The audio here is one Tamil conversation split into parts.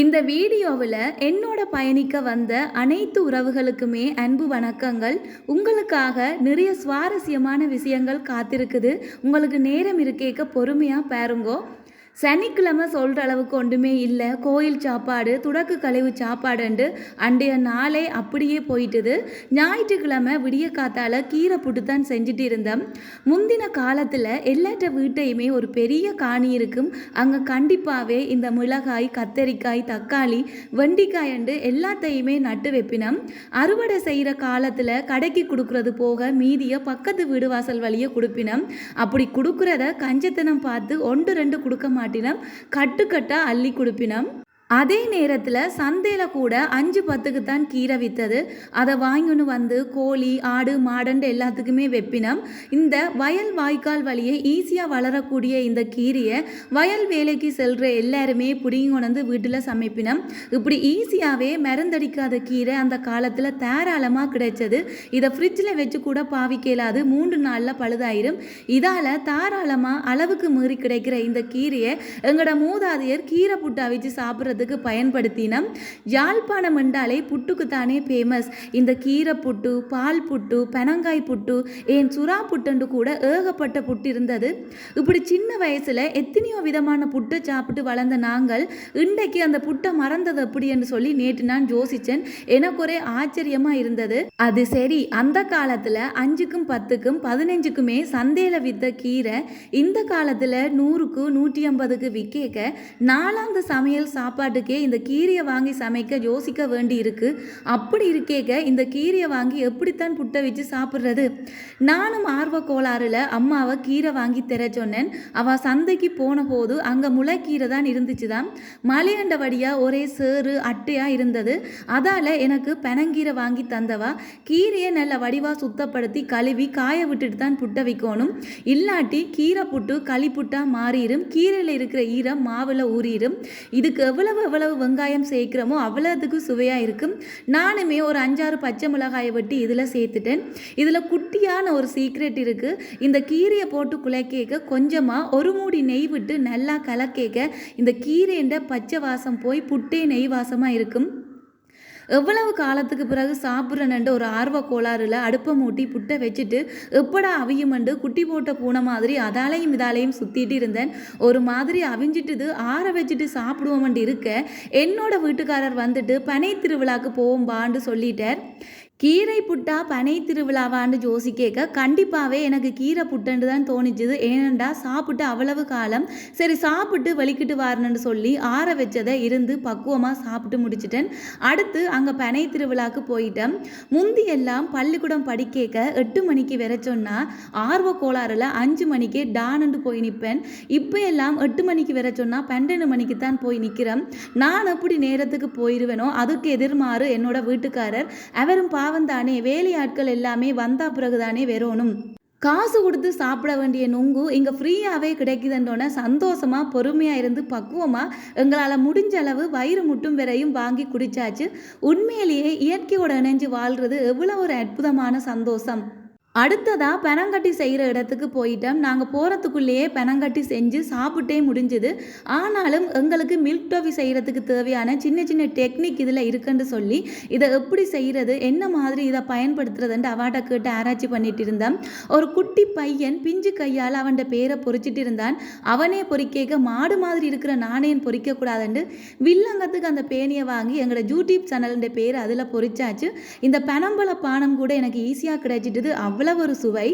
இந்த வீடியோவில் என்னோட பயணிக்க வந்த அனைத்து உறவுகளுக்குமே அன்பு வணக்கங்கள். உங்களுக்காக நிறைய சுவாரஸ்யமான விஷயங்கள் காத்திருக்குது. உங்களுக்கு நேரம் இருக்கேக்க பொறுமையாக பாருங்கோ. சனிக்கிழமை சொல்கிற அளவுக்கு ஒன்றுமே இல்லை. கோயில் சாப்பாடு துடக்கு கழிவு சாப்பாடுண்டு. அன்றைய நாளே அப்படியே போயிட்டுது. ஞாயிற்றுக்கிழமை விடிய காத்தால் கீரை புட்டு தான் செஞ்சுட்டு இருந்தோம் முந்தின காலத்தில் எல்லாற்ற வீட்டையுமே ஒரு பெரிய காணி இருக்கும். அங்கே கண்டிப்பாகவே இந்த மிளகாய் கத்தரிக்காய் தக்காளி வெண்டிக்காயண்டு எல்லாத்தையுமே நட்டு வைப்பினோம். அறுவடை செய்கிற காலத்தில் கடைக்கு கொடுக்கறது போக மீதியை பக்கத்து வீடு வாசல் வழியை கொடுப்பினோம். அப்படி கொடுக்குறத கஞ்சத்தனம் பார்த்து ஒன்று ரெண்டு கொடுக்க மாட்டேன் மாட்டினம் கட்டுக்கட்ட அள்ளி கொடுப்பினம். அதே நேரத்தில் சந்தையில் கூட அஞ்சு பத்துக்கு தான் கீரை விற்றது அதை வாங்கின்னு வந்து கோழி ஆடு மாடண்டு எல்லாத்துக்குமே வெப்பினம். இந்த வயல் வாய்க்கால் வழியே ஈஸியாக வளரக்கூடிய இந்த கீரையை வயல் வேலைக்கு செல்கிற எல்லாருமே பிடிங்கி கொண்டு வீட்டில் சமைப்பினம். இப்படி ஈஸியாகவே மருந்தடிக்காத கீரை அந்த காலத்தில் தாராளமாக கிடைச்சது. இதை ஃப்ரிட்ஜில் வச்சு கூட பாவிக்கலாது. மூன்று நாளில் பழுதாயிரும். இதால் தாராளமாக அளவுக்கு மீறி கிடைக்கிற இந்த கீரையை எங்களோட மூதாதையர் கீரை புட்டா வச்சு சாப்பிட்றதுக்கு பயன்படுத்தினோம் யாழ்ப்பாணம் என்றாலே புட்டுக்குத்தானே ஃபேமஸ் இந்த கீரை புட்டு பால் புட்டு பெனங்காய் புட்டு ஏன் சுறா புட்டுண்டு கூட ஏகப்பட்ட புட்டு இருந்தது. இப்படி சின்ன வயசில் எத்தனையோ விதமான புட்டை சாப்பிட்டு வளர்ந்த நாங்கள் இன்றைக்கு அந்த புட்டை மறந்தது அப்படி என்று சொல்லி நேற்று நான் யோசித்தேன் எனக்கு ஒரே ஆச்சரியமாக இருந்தது. அது சரி அந்த காலத்தில் அஞ்சுக்கும் பத்துக்கும் பதினஞ்சுக்குமே சந்தையில் வித்த கீரை இந்த காலத்தில் நூறுக்கு நூற்றி ஐம்பதுக்கு விற்க நாலாந்து சமையல் சாப்பாடு சாப்பாட்டுக்கே இந்த கீரையை வாங்கி சமைக்க யோசிக்க வேண்டி இருக்கு அப்படி இருக்கேக்க இந்த கீரையை வாங்கி எப்படித்தான் புட்டை வச்சு சாப்பிட்றது? நானும் ஆர்வ கோளாறுல அம்மாவை கீரை வாங்கி தர சொன்னேன். அவள் சந்தைக்கு போன போது அங்கே முளைக்கீரை தான் இருந்துச்சு தான் மலையண்டபடியாக ஒரே சேறு அட்டையாக இருந்தது. அதால் எனக்கு பெனங்கீரை வாங்கி தந்தவா. கீரையை நல்ல வடிவாக சுத்தப்படுத்தி கழுவி காய விட்டுட்டு தான் புட்டை வைக்கணும். இல்லாட்டி கீரை புட்டு களி புட்டா மாறிடும் கீரையில் இருக்கிற ஈரம் மாவில் ஊறிடும் இதுக்கு எவ்வளவு எவ்வளவு வெங்காயம் சேர்க்குறோமோ அவ்வளோத்துக்கு சுவையாக இருக்கும். நானுமே ஒரு அஞ்சாறு பச்சை மிளகாயை வெட்டி இதில் சேர்த்துட்டேன். இதில் குட்டியான ஒரு சீக்ரெட் இருக்குது இந்த கீரையை போட்டு குலைக்கேக்க கொஞ்சமாக ஒரு மூடி நெய் விட்டு நல்லா கலக்கேக்க இந்த கீரைன்ற பச்சை வாசம் போய் புட்டே நெய் வாசமாக இருக்கும். எவ்வளவு காலத்துக்கு பிறகு சாப்பிட்றனண்டு ஒரு ஆர்வ கோளாறுல அடுப்பை மூட்டி புட்டை வச்சுட்டு எப்படா அவியுமண்டு குட்டி போட்ட பூனை மாதிரி அதாலையும் இதாலையும் சுற்றிட்டு இருந்தேன். ஒரு மாதிரி அவிஞ்சிட்டுது ஆற வச்சுட்டு சாப்பிடுவோமண்டு இருக்க என்னோட வீட்டுக்காரர் வந்துட்டு பனை திருவிழாக்கு போவோம்பான்னு சொல்லிட்டார். கீரை புட்டா பனை திருவிழாவான்னு ஜோசி கேட்க கண்டிப்பாகவே எனக்கு கீரை புட்டுன்னு தான் தோணிச்சுது. ஏனண்டா சாப்பிட்டு அவ்வளவு காலம். சரி சாப்பிட்டு வலிக்கிட்டு வரணும்னு சொல்லி ஆற வச்சதை இருந்து பக்குவமாக சாப்பிட்டு முடிச்சிட்டேன். அடுத்து அங்கே பனை திருவிழாக்கு போயிட்டேன். முந்தி எல்லாம் பள்ளிக்கூடம் படிக்கேக்க எட்டு மணிக்கு வர சொன்னால் ஆர்வ கோளாறுல அஞ்சு மணிக்கே டானுண்டு போய் நிற்பேன் இப்போ எல்லாம் எட்டு மணிக்கு வர சொன்னால் பன்னெண்டு மணிக்கு தான் போய் நிற்கிறேன் நான் எப்படி நேரத்துக்கு போயிடுவேனோ அதுக்கு எதிர்மாறு என்னோட வீட்டுக்காரர் அவரும் பா பாவம் தானே வேலையாட்கள் எல்லாமே வந்தா பிறகுதானே வெறோனும் காசு கொடுத்து சாப்பிட வேண்டிய நுங்கு இங்கே ஃப்ரீயாகவே கிடைக்குதுன்றோன்னே சந்தோஷமாக பொறுமையாக இருந்து பக்குவமாக எங்களால் முடிஞ்ச அளவு வயிறு முட்டும் வரையும் வாங்கி குடிச்சாச்சு. உண்மையிலேயே இயற்கையோட இணைஞ்சு வாழ்கிறது எவ்வளோ ஒரு அற்புதமான சந்தோஷம். அடுத்ததா பெனங்கட்டி செய்கிற இடத்துக்கு போயிட்டோம். நாங்கள் போகிறதுக்குள்ளேயே பெனங்கட்டி செஞ்சு சாப்பிட்டே முடிஞ்சுது. ஆனாலும் எங்களுக்கு மில்க் டோஃபி செய்கிறதுக்கு தேவையான சின்ன சின்ன டெக்னிக் இதில் இருக்குன்னு சொல்லி இதை எப்படி செய்கிறது என்ன மாதிரி இதை பயன்படுத்துறதுன்ட்டு அவாட்ட கேட்டு ஆராய்ச்சி பண்ணிட்டு இருந்தேன் ஒரு குட்டி பையன் பிஞ்சு கையால் அவன் பேரை பொறிச்சிட்டு இருந்தான். அவனே பொறிக்க மாடு மாதிரி இருக்கிற நாணயம் பொறிக்கக்கூடாதுன்ட்டு வில்லங்கத்துக்கு அந்த பேனியை வாங்கி எங்களோட யூடியூப் சேனலுடைய பேர் அதில் பொறிச்சாச்சு. இந்த பனம்பழ பானம் கூட எனக்கு ஈஸியாக கிடைச்சிட்டுது. அவ்வளோ ஒரு சுவை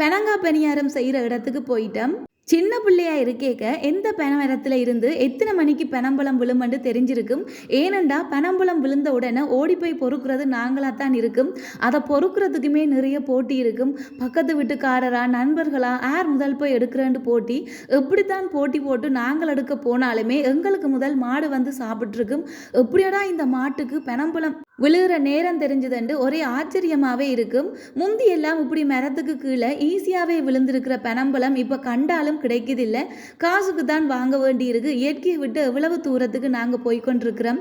பெனங்கா பணியாரம் செய்கிற இடத்துக்கு போயிட்டோம். சின்ன பிள்ளையா இருக்கேக்க எந்த பெனமரத்தில் இருந்து எத்தனை மணிக்கு பெனம்பழம் விழுமண்டு தெரிஞ்சிருக்கும். ஏனண்டா பெனம்பழம் விழுந்த உடனே ஓடி போய் பொறுக்கிறது நாங்களாக தான் இருக்கும். அதை பொறுக்கிறதுக்குமே நிறைய போட்டி இருக்கும். பக்கத்து வீட்டுக்காரரா நண்பர்களா யார் முதல் போய் எடுக்கிறேன்னு போட்டி. எப்படித்தான் போட்டி போட்டு நாங்கள் எடுக்க போனாலுமே எங்களுக்கு முதல் மாடு வந்து சாப்பிட்ருக்கும் எப்படியடா இந்த மாட்டுக்கு பெனம்பழம் விழுகிற நேரம் தெரிஞ்சதுண்டு ஒரே ஆச்சரியமாகவே இருக்கும். முந்தி எல்லாம் இப்படி மரத்துக்கு கீழே ஈஸியாகவே விழுந்திருக்கிற பெனம்பழம் இப்போ கண்டாலும் கிடைக்குதில்ல. காசுக்கு தான் வாங்க வேண்டியிருக்கு. இயற்கையை விட்டு எவ்வளவு தூரத்துக்கு நாங்கள் போய்கொண்டிருக்கிறோம்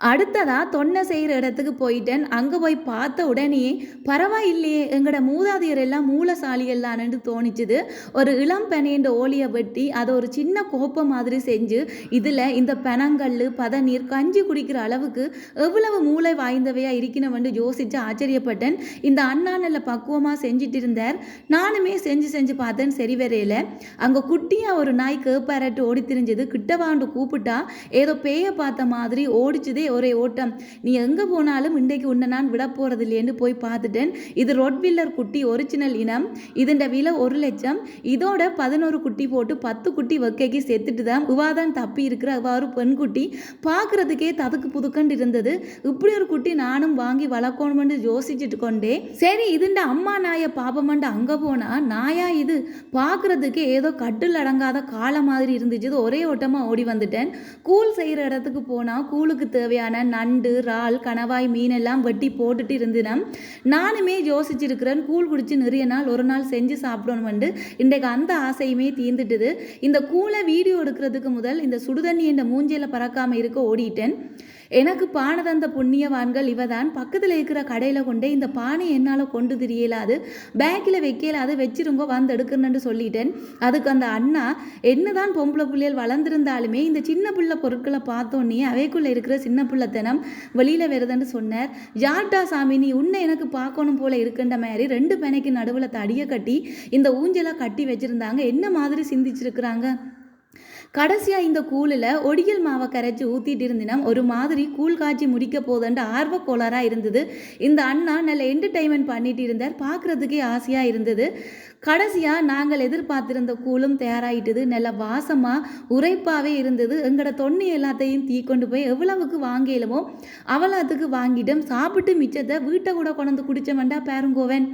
அடுத்ததா தொன்னை செய்கிற இடத்துக்கு போயிட்டேன். அங்கே போய் பார்த்த உடனே பரவாயில்லையே எங்களோட மூதாதையர் எல்லாம் மூலசாலிகள்லான்னு தோணிச்சுது. ஒரு இளம் பெனையண்ட ஓலியை வெட்டி அதை ஒரு சின்ன கோப்பை மாதிரி செஞ்சு இதில் இந்த பெனங்கல் பதநீர் கஞ்சி குடிக்கிற அளவுக்கு எவ்வளவு மூளை வாய்ந்தவையாக இருக்கணும்னு யோசித்து ஆச்சரியப்பட்டேன். இந்த அண்ணா நல்ல பக்குவமாக செஞ்சுட்டு இருந்தார் நானுமே செஞ்சு செஞ்சு பார்த்தேன் சரி வரையில அங்கே குட்டியாக ஒரு நாய் கேப்பாரட்டு ஓடி திரிஞ்சது கிட்டவாண்டு கூப்பிட்டா ஏதோ பேயை பார்த்த மாதிரி ஓடிச்சுதே ஒரே ஓட்டம். நீ எங்கே போனாலும் இன்றைக்கு உன்னை நான் விட போகிறது இல்லைன்னு போய் பார்த்துட்டேன். இது ரொட்வில்லர் குட்டி ஒரிஜினல் இனம். இதுண்ட விலை ஒரு லட்சம். இதோட பதினோரு குட்டி போட்டு பத்து குட்டி வக்கைக்கு செத்துட்டு தான் உவாதான் தப்பி இருக்கிற அவ்வாறு பெண்குட்டி. பார்க்குறதுக்கே ததுக்கு புதுக்கண்டு இருந்தது. இப்படி ஒரு குட்டி நானும் வாங்கி வளர்க்கணும்னு யோசிச்சுட்டு கொண்டே சரி இதுண்ட அம்மா நாயை பாப்பமண்ட அங்கே போனால் நாயா இது? பார்க்குறதுக்கு ஏதோ கட்டில் அடங்காத காலை மாதிரி இருந்துச்சு. ஒரே ஓட்டமாக ஓடி வந்துட்டேன். கூழ் செய்கிற இடத்துக்கு போனால் கூழுக்கு தேவையான நண்டு இறால் கணவாய் மீன் எல்லாம் வெட்டி போட்டுட்டு இருந்தினம் நானுமே யோசிச்சிருக்கிறேன் கூழ் குடிச்சு நிறைய நாள் ஒரு நாள் செஞ்சு சாப்பிடணுமெண்டு இன்றைக்கு அந்த ஆசையுமே தீர்ந்துட்டுது. இந்த கூலை வீடியோ எடுக்கிறதுக்கு முதல் இந்த சுடுதண்ணி என்ற மூஞ்சியில் பறக்காமல் இருக்க ஓடிட்டேன். எனக்கு பானை தந்த புண்ணியவான்கள் இவ தான் பக்கத்தில் இருக்கிற கடையில் கொண்டே இந்த பானை என்னால் கொண்டு திரியலாது பேக்கில் வைக்கலாது வச்சிருங்க வந்து எடுக்கணும்னு சொல்லிட்டேன். அதுக்கு அந்த அண்ணா என்னதான் பொம்பளை பிள்ளைகள் வளர்ந்துருந்தாலுமே இந்த சின்ன பிள்ளை பொருட்களை பார்த்தோன்னே அவைக்குள்ளே இருக்கிற சின்ன பிள்ளைத்தனம் வெளியில் வருதுன்னு சொன்னார். யார்டா சாமி நீ உன்னை எனக்கு பார்க்கணும் போல இருக்குன்ற மாதிரி ரெண்டு பேனைக்கு நடுவில் தடியை கட்டி இந்த ஊஞ்சலாக கட்டி வச்சுருந்தாங்க. என்ன மாதிரி சிந்திச்சிருக்கிறாங்க? கடைசியாக இந்த கூழில் ஒடியல் மாவை கரைச்சி ஊற்றிட்டு இருந்தினம் ஒரு மாதிரி கூழ் காய்ச்சி முடிக்க போதுன்ற ஆர்வ இருந்தது. இந்த அண்ணா நல்ல என்டர்டைன்மெண்ட் பண்ணிட்டு இருந்தார். பார்க்குறதுக்கே ஆசையாக இருந்தது. கடைசியாக நாங்கள் எதிர்பார்த்திருந்த கூழும் தயாராகிட்டது நல்ல வாசமாக உரைப்பாகவே இருந்தது. எங்களோட தொண்ணி எல்லாத்தையும் தீ கொண்டு போய் எவ்வளவுக்கு வாங்கியலுமோ அவ்வளோத்துக்கு வாங்கிட்டோம். சாப்பிட்டு மிச்சத்தை வீட்டை கூட கொண்டு குடிச்சவன்டா பேருங்கோவன்.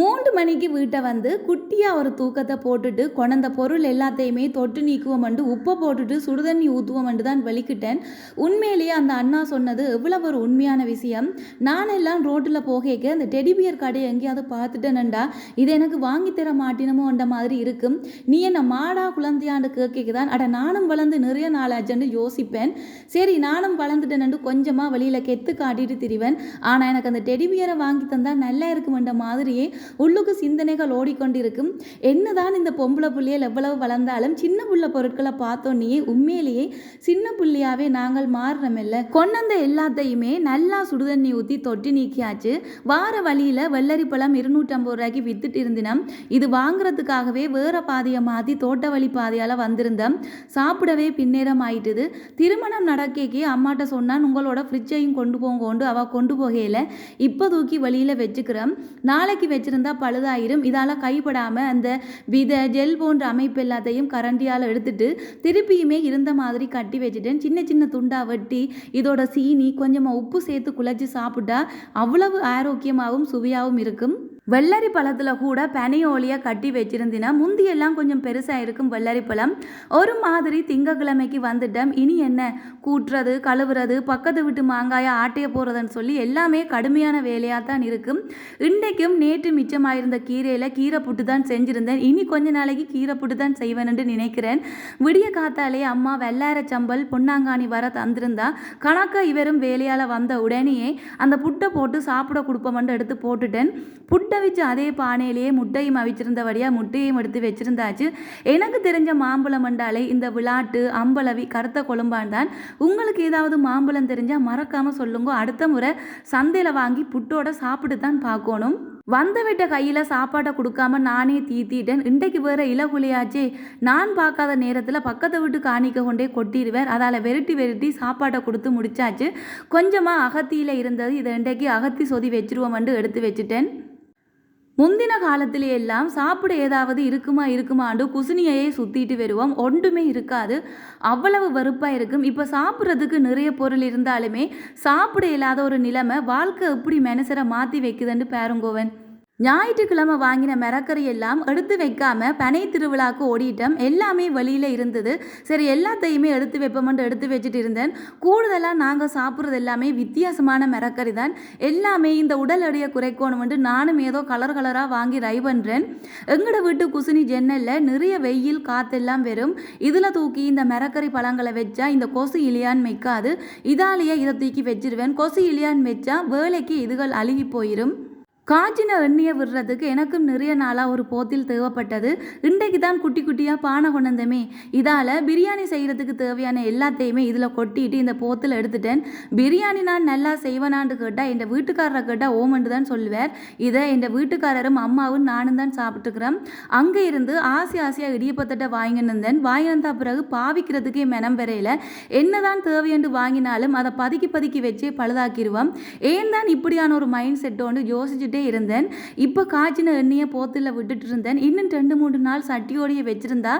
மூன்று மணிக்கு வீட்டை வந்து குட்டியாக ஒரு தூக்கத்தை போட்டுட்டு கொண்ட பொருள் எல்லாத்தையுமே தொட்டு நீக்குவோம்ண்டு உப்பை போட்டுட்டு சுடுதண்ணி ஊற்றுவோம்ண்டு தான் வெளிக்கிட்டேன். உண்மையிலேயே அந்த அண்ணா சொன்னது எவ்வளவு ஒரு உண்மையான விஷயம். நானெல்லாம் ரோட்டில் போகேக்க அந்த டெடிபியர் கடையை எங்கேயாவது பார்த்துட்டேனண்டா. இது எனக்கு வாங்கி தர மாட்டினமோன்ற மாதிரி இருக்கும். நீ என்ன மாடா குழந்தையாண்டு கேட்க தான். அட நானும் வளர்ந்து நிறைய நாளாச்சுன்னு யோசிப்பேன். சரி நானும் வளர்ந்துட்டேனண்டு கொஞ்சமாக வெளியில் கெத்து காட்டிட்டு திரிவேன். ஆனால் எனக்கு அந்த டெடிபியரை வாங்கி தந்தால் நல்லா இருக்குமென்ற மாதிரியே உள்ளுக்கு சிந்தனைகள் ஓடிக்கொண்டிருக்கும். என்னதான் இந்த பொம்பளை புள்ளியல் எவ்வளவு வளர்ந்தாலும் சின்ன புள்ள பொருட்களை பார்த்தோன்னே உண்மையிலேயே சின்ன புள்ளியாவே நாங்கள் மாறுறோமில்ல கொண்டந்த எல்லாத்தையுமே நல்லா சுடுதண்ணி ஊற்றி தொட்டி நீக்கியாச்சு. வார வழியில் வெள்ளரி பழம் இருநூற்றம்பது ரூபாய்க்கு வித்துட்டு இருந்தினம். இது வாங்குறதுக்காகவே வேற பாதையை மாற்றி தோட்ட வழி பாதையால் வந்திருந்தோம். சாப்பிடவே பின்னேரம் ஆயிட்டுது. திருமணம் நடக்கேக்கே அம்மாட்ட சொன்னான் உங்களோட ஃப்ரிட்ஜையும் கொண்டு போங்கோண்டு அவள் கொண்டு போகையில் இப்போ தூக்கி வழியில் வச்சுக்கிறோம். நாளைக்கு வச்சு பழுதாயிரும். இதால் கைப்படாமல் அந்த வித ஜெல் போன்ற அமைப்பு எல்லாத்தையும் கரண்டியால் எடுத்துட்டு திருப்பியுமே இருந்த மாதிரி கட்டி வச்சுட்டேன். சின்ன சின்ன துண்டா வெட்டி இதோட சீனி கொஞ்சமாக உப்பு சேர்த்து குழச்சி சாப்பிட்டா அவ்வளவு ஆரோக்கியமாகவும் சுவையாகவும் இருக்கும். வெள்ளரி பழத்தில் கூட பனியோலியாக கட்டி வச்சிருந்தினா முந்தியெல்லாம் கொஞ்சம் பெருசாக இருக்கும் வெள்ளரி பழம். ஒரு மாதிரி திங்கக்கிழமைக்கு வந்துட்டோம். இனி என்ன? கூட்டுறது கழுவுறது பக்கத்து வீட்டு மாங்காயை ஆட்டைய போகிறதுன்னு சொல்லி எல்லாமே கடுமையான வேலையாக தான் இருக்கும். இன்றைக்கும் நேற்று மிச்சமாயிருந்த கீரையில் கீரை புட்டு தான் செஞ்சுருந்தேன். இனி கொஞ்ச நாளைக்கு கீரை புட்டு தான் செய்வேன்னு நினைக்கிறேன். விடிய காத்தாலே அம்மா வெள்ளார சம்பல் பொன்னாங்கானி வர தந்திருந்தா கணக்கா இவரும் வேலையால் வந்த உடனேயே அந்த புட்டை போட்டு சாப்பிட கொடுப்போம்னு எடுத்து போட்டுட்டேன். புட்டை முட்டை வச்சு அதே பானையிலேயே முட்டையும் அவிச்சிருந்தபடியாக முட்டையும் எடுத்து வச்சிருந்தாச்சு. எனக்கு தெரிஞ்ச மாம்பழம் மண்டாலே இந்த விளாட்டு அம்பளவி கருத்த குழம்பான் தான். உங்களுக்கு ஏதாவது மாம்பழம் தெரிஞ்சால் மறக்காமல் சொல்லுங்க. அடுத்த முறை சந்தையில் வாங்கி புட்டோட சாப்பிட்டு தான் பார்க்கணும். வந்த விட்ட கையில் சாப்பாட்டை கொடுக்காம நானே தீத்திட்டேன். இன்றைக்கு வேற இலகுலியாச்சே நான் பார்க்காத நேரத்தில் பக்கத்து வீட்டு காணிக்க கொண்டே கொட்டிடுவேன் அதால் வெரைட்டி வெரைட்டி சாப்பாட்டை கொடுத்து முடிச்சாச்சு. கொஞ்சமாக அகத்தியில் இருந்தது இதை இன்றைக்கு அகத்தி சொதி வச்சிருவோம்ட்டு எடுத்து வச்சுட்டேன். முந்தின காலத்திலே எல்லாம் சாப்பிட ஏதாவது இருக்குமா இருக்குமாண்டு குசினியையே சுத்திட்டு வருவோம். ஒன்றுமே இருக்காது. அவ்வளவு வெறுப்பாக இருக்கும். இப்போ சாப்பிட்றதுக்கு நிறைய பொருள் இருந்தாலுமே சாப்பிட இல்லாத ஒரு நிலைமை வாழ்க்கை எப்படி மனசரை மாற்றி வைக்குதுன்னு பேருங்கோவன். ஞாயிற்றுக்கிழமை வாங்கின மிரக்கறி எல்லாம் எடுத்து வைக்காம பனை திருவிழாக்கு ஓடிட்டோம். எல்லாமே வெளியில் இருந்தது. சரி எல்லாத்தையுமே எடுத்து வைப்போம்னு எடுத்து வச்சுட்டு இருந்தேன். கூடுதலாக நாங்கள் சாப்பிட்றது எல்லாமே வித்தியாசமான மிரக்கறி தான் எல்லாமே இந்த உடல் எடையை குறைக்கணும்னு நானும் ஏதோ கலர் கலராக வாங்கி ரை பண்ணுறேன் எங்களோட வீட்டு குசினி ஜன்னலில் நிறைய வெயில் காற்றெல்லாம் வெறும். இதில் தூக்கி இந்த மிரக்கறி பழங்களை வச்சா இந்த கொசு இலியான் வைக்காது இதாலேயே இதை தூக்கி வச்சிருவேன். கொசு இலியான் வச்சா வேலைக்கு இதுகள் அழுகி போயிடும் காய்ச்சின எண்ணெயை விடுறதுக்கு எனக்கும் நிறைய நாளாக ஒரு போத்தில் தேவைப்பட்டது. இன்றைக்கு தான் குட்டி குட்டியாக பானை கொண்டந்தமே இதால் பிரியாணி செய்கிறதுக்கு தேவையான எல்லாத்தையுமே இதில் கொட்டிட்டு இந்த போத்தில் எடுத்துட்டேன். பிரியாணி நான் நல்லா செய்வேனான்னு கேட்டால் என் வீட்டுக்காரரை கேட்டால் ஓமண்டு தான் சொல்லுவார். இதை என் வீட்டுக்காரரும் அம்மாவும் நானும் தான் சாப்பிட்டுக்கிறேன் அங்கே இருந்து ஆசை ஆசையாக இடியப்பத்தட்டை வாங்கின்னு இருந்தேன் வாங்கினதா பிறகு பாவிக்கிறதுக்கே மெனம் பெறையில் என்னதான் தேவையென்று வாங்கினாலும் அதை பதுக்கி பதுக்கி வச்சே பழுதாக்கிடுவோம். ஏன் தான் இப்படியான ஒரு மைண்ட் செட்டோன்னு யோசிச்சுட்டு இருந்தேன். இப்போ காய்ச்சின எண்ணெயை போத்தில் விட்டுட்டு இருந்தேன். இன்னும் ரெண்டு மூணு நாள் சட்டியோடையே வச்சிருந்தா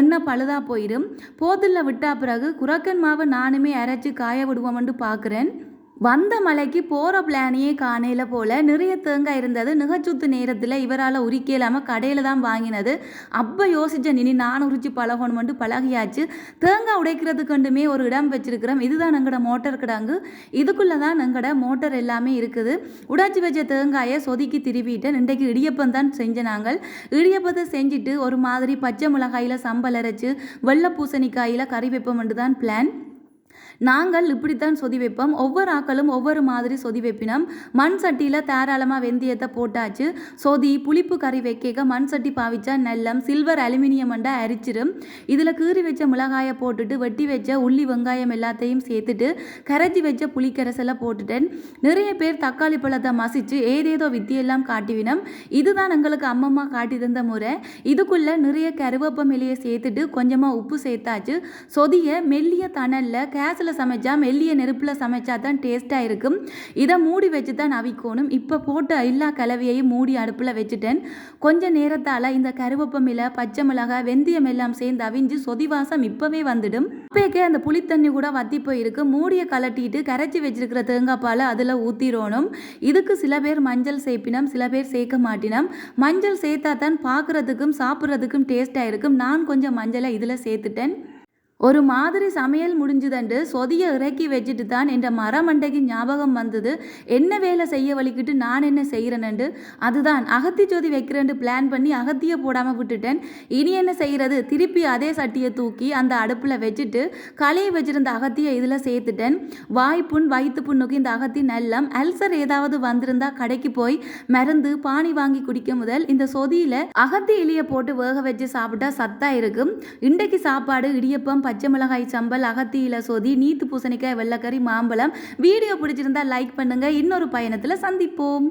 எண்ணெய் பழுதா போயிடும் போத்தில் விட்டா பிறகு குரக்கன் மாவை நானுமே அரைச்சி காய விடுவோம்னு பார்க்குறேன். வந்த மலைக்கு போகிற பிளானையே காணையில் போல் நிறைய தேங்காய் இருந்தது. நிகச்சுத்து நேரத்தில் இவரால் உரிக்க இல்லாமல் கடையில் தான் வாங்கினது. அப்போ யோசிச்சேன் நினி நான் உரிச்சு பழகணுமெண்டு பழகியாச்சு. தேங்காய் உடைக்கிறதுக்குண்டுமே ஒரு இடம் வச்சுருக்கிறோம். இதுதான் எங்களோட மோட்டர் கிடங்கு. இதுக்குள்ளே தான் எங்களோட மோட்டர் எல்லாமே இருக்குது. உடைச்சி வச்ச தேங்காயை சொதுக்கி திருவிட்டேன். இன்றைக்கு இடியப்பம் தான் செஞ்ச நாங்கள். இடியப்பத்தை செஞ்சுட்டு ஒரு மாதிரி பச்சை மிளகாயில் சம்பல் அரைச்சி வெள்ளை பூசணிக்காயில் கறி வைப்போம்னு தான் பிளான் நாங்கள் இப்படித்தான் சொதி வைப்போம். ஒவ்வொரு ஆக்களும் ஒவ்வொரு மாதிரி சொதி வைப்பினோம். மண் சட்டியில் தாராளமாக வெந்தயத்தை போட்டாச்சு. சொதி புளிப்பு கறி வைக்க மண் சட்டி பாவிச்சா நெல்லம் சில்வர் அலுமினியம் அண்டா அரிச்சிரும். இதில் கீறி வச்ச மிளகாயை போட்டுட்டு வெட்டி வச்ச உள்ளி வெங்காயம் எல்லாத்தையும் சேர்த்துட்டு கரைச்சி வச்ச புளிக்கரசெல்லாம் போட்டுட்டேன். நிறைய பேர் தக்காளி பழத்தை மசிச்சு ஏதேதோ வித்தியெல்லாம் காட்டிவினோம். இதுதான் எங்களுக்கு அம்மம்மா காட்டி தந்த முறை. இதுக்குள்ளே நிறைய கருவேப்பம் இலையை சேர்த்துட்டு கொஞ்சமாக உப்பு சேர்த்தாச்சு. சொதியை மெல்லிய தணலில் கேஸில் சமைச்சா மெல்லிய நெருப்பில் சமைச்சா தான் டேஸ்ட்டாக இருக்கும். இதை மூடி வச்சு தான் அவிக்கணும் இப்போ போட்ட எல்லா கலவையையும் மூடி அடுப்பில் வச்சுட்டேன். கொஞ்ச நேரத்தால் இந்த கருவேப்பமில பச்சை மிளகாய் வெந்தயம் எல்லாம் சேர்ந்து அவிஞ்சு சொதிவாசம் இப்போவே வந்துடும். இப்போக்கே அந்த புளித்தண்ணி கூட வத்தி போயிருக்கு. மூடியை கலட்டிட்டு கரைச்சி வச்சிருக்கிற தேங்காய் பாலை அதில் ஊற்றிடணும் இதுக்கு சில பேர் மஞ்சள் சேர்ப்பினம் சில பேர் சேர்க்க மாட்டினோம். மஞ்சள் சேர்த்தா தான் பார்க்குறதுக்கும் சாப்பிட்றதுக்கும் டேஸ்ட்டாக இருக்கும். நான் கொஞ்சம் மஞ்சளை இதில் சேர்த்துட்டேன். ஒரு மாதிரி சமையல் முடிஞ்சுதண்டு சொதியை இறக்கி வச்சுட்டு தான் என்ற மரமண்டைக்கு ஞாபகம் வந்தது. என்ன வேலை செய்ய வலிக்கிட்டு நான் என்ன செய்கிறேனண்டு அதுதான் அகத்தி ஜோதி வைக்கிறேன்னு பிளான் பண்ணி அகத்தியை போடாமல் விட்டுட்டேன். இனி என்ன செய்கிறது திருப்பி அதே சட்டியை தூக்கி அந்த அடுப்பில் வச்சுட்டு களையை வச்சிருந்த அகத்தியை இதில் சேர்த்துட்டேன். வாய்ப்புண் வயிற்று புண்ணுக்கு இந்த அகத்தி நல்லம். அல்சர் ஏதாவது வந்திருந்தா கடைக்கு போய் மருந்து பானி வாங்கி குடிக்க முதல் இந்த சொதியில் அகத்தி இலியை போட்டு வேக வச்சு சாப்பிட்டா சத்தா இருக்கும். இன்றைக்கு சாப்பாடு இடியப்பம் பச்சை மிளகாய் சம்பல் அகத்தியில சொதி நீத்து பூசணிக்காய் வெள்ளைக்கறி மாம்பழம். வீடியோ பிடிச்சிருந்தா லைக் பண்ணுங்க. இன்னொரு பயணத்தில் சந்திப்போம்.